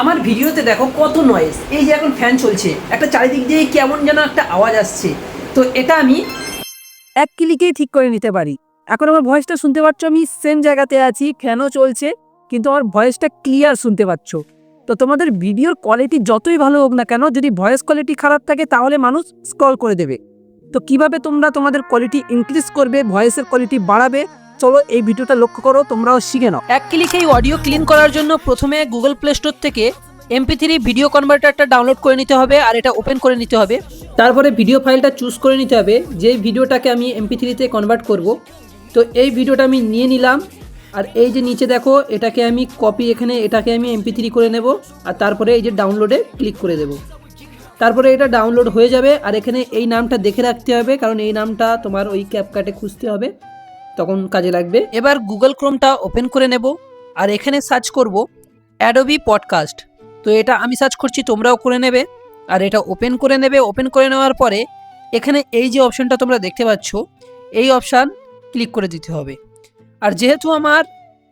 আমার ভিডিওতে দেখো কত নয়েজ এই যে এখন ফ্যান চলছে। একটা চারিদিক দিয়ে কেমন যেন একটা আওয়াজ আসছে। তো এটা আমি এক ক্লিকেই ঠিক করে নিতে পারি। এখন আমার ভয়েসটা শুনতে পাচ্ছ, আমি সেম জায়গাতে আছি ফ্যানও চলছে, কিন্তু আমার ভয়েসটা ক্লিয়ার শুনতে পাচ্ছ। তো তোমাদের ভিডিওর কোয়ালিটি যতই ভালো হোক না কেন, যদি ভয়েস কোয়ালিটি খারাপ থাকে, তাহলে মানুষ স্ক্রল করে দেবে। তো কীভাবে তোমরা তোমাদের কোয়ালিটি ইনক্রিজ করবে ভয়েসের কোয়ালিটি বাড়াবে চলো এই ভিডিওটা লক্ষ্য করো, তোমরাও শিখে নাও। এক ক্লিকে এই অডিও ক্লিন করার জন্য প্রথমে গুগল প্লে স্টোর থেকে এমপি থ্রি ভিডিও কনভার্টারটা ডাউনলোড করে নিতে হবে আর এটা ওপেন করে নিতে হবে। তারপরে ভিডিও ফাইলটা চুজ করে নিতে হবে, যেই ভিডিওটাকে আমি এমপি থ্রিতে কনভার্ট করব। তো এই ভিডিওটা আমি নিয়ে নিলাম, আর এই যে নিচে দেখো, এটাকে আমি কপি এখানে, এটাকে আমি এমপি থ্রি করে নেব, আর তারপরে এই যে ডাউনলোডে ক্লিক করে দেব। তারপরে এটা ডাউনলোড হয়ে যাবে, আর এখানে এই নামটা দেখে রাখতে হবে, কারণ এই নামটা তোমার ওই ক্যাপকাটে খুঁজতে হবে। তখন কাজে লাগবে। এবার গুগল ক্রোমটা ওপেন করে নেব আর এখানে সার্চ করব অ্যাডোবি পডকাস্ট তো এটা আমি সার্চ করছি, তোমরাও করে নেবে। আর এটা ওপেন করে নেবে। ওপেন করে নেওয়ার পরে এখানে এই যে অপশনটা তোমরা দেখতে পাচ্ছ, এই অপশান ক্লিক করে দিতে হবে। আর যেহেতু আমার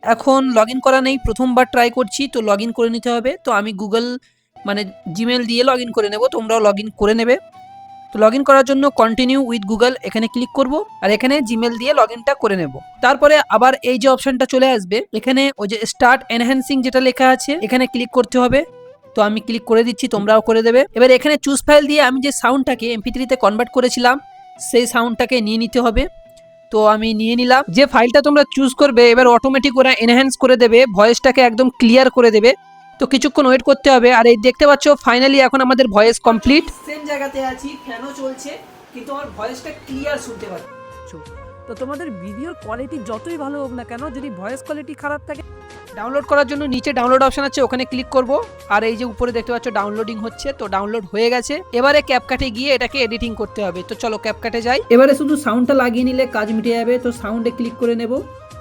এখন লগ ইন করা নেই, প্রথমবার ট্রাই করছি, তো লগ ইন করে নিতে হবে। তো আমি গুগল মানে জিমেল দিয়ে লগ ইন করে নেব, তোমরাও লগ ইন করে নেবে। তো লগ করার জন্য কন্টিনিউ উইথ গুগল এখানে ক্লিক করব আর এখানে জিমেল দিয়ে লগ করে নেব। তারপরে আবার এই যে অপশনটা চলে আসবে, এখানে ওই যে স্টার্ট এনহ্যান্সিং যেটা লেখা আছে, এখানে ক্লিক করতে হবে। তো আমি ক্লিক করে দিচ্ছি, তোমরাও করে দেবে। এবার এখানে চুজ ফাইল দিয়ে আমি যে সাউন্ডটাকে এমপি থ্রিতে কনভার্ট করেছিলাম, সেই সাউন্ডটাকে নিয়ে নিতে হবে। তো আমি নিয়ে নিলাম। যে ফাইলটা তোমরা চুজ করবে, এবার অটোমেটিক ওরা এনহ্যান্স করে দেবে ভয়েসটাকে একদম ক্লিয়ার করে দেবে। তো কিছুক্ষণ ওয়েট করতে হবে। আর এই দেখতে পাচ্ছ ফাইনালি এখন আমাদের ভয়েস কমপ্লিট সেম জায়গাতে আছি ফ্যানও চলছে কিন্তু আমার ভয়েসটা ক্লিয়ার শুনতে পাচ্ছি। তো তোমাদের ভিডিওর কোয়ালিটি যতই ভালো হোক না কেন যদি ভয়েস কোয়ালিটি খারাপ থাকে ডাউনলোড করার জন্য নিচে ডাউনলোড অপশন আছে ওখানে ক্লিক করব। আর এই যে উপরে দেখতে পাচ্ছ ডাউনলোডিং হচ্ছে তো ডাউনলোড হয়ে গেছে। এবারে ক্যাপকাটে গিয়ে এটাকে এডিটিং করতে হবে। তো চলো ক্যাপকাটে যাই। এবারে শুধু সাউন্ডটা লাগিয়ে নিলে কাজ মিটে যাবে তো সাউন্ডে ক্লিক করে নেব।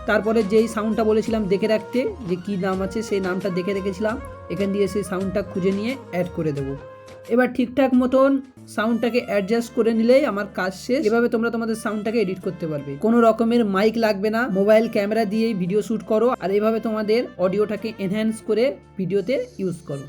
তারপরে যেই সাউন্ডটা বলেছিলাম দেখে রাখতে, যে কি নাম আছে সেই নামটা দেখে রেখেছিলাম, এখান দিয়ে সেই সাউন্ডটা খুঁজে নিয়ে অ্যাড করে দেবো। এবার ঠিকঠাক মতন সাউন্ডটাকে অ্যাডজাস্ট করে নিলেই আমার কাজ শেষ। এভাবে তোমরা তোমাদের সাউন্ডটাকে এডিট করতে পারবে। কোনো রকমের মাইক লাগবে না মোবাইল ক্যামেরা দিয়েই ভিডিও শ্যুট করো, আর এভাবে তোমাদের অডিওটাকে এনহ্যান্স করে ভিডিওতে ইউজ করো।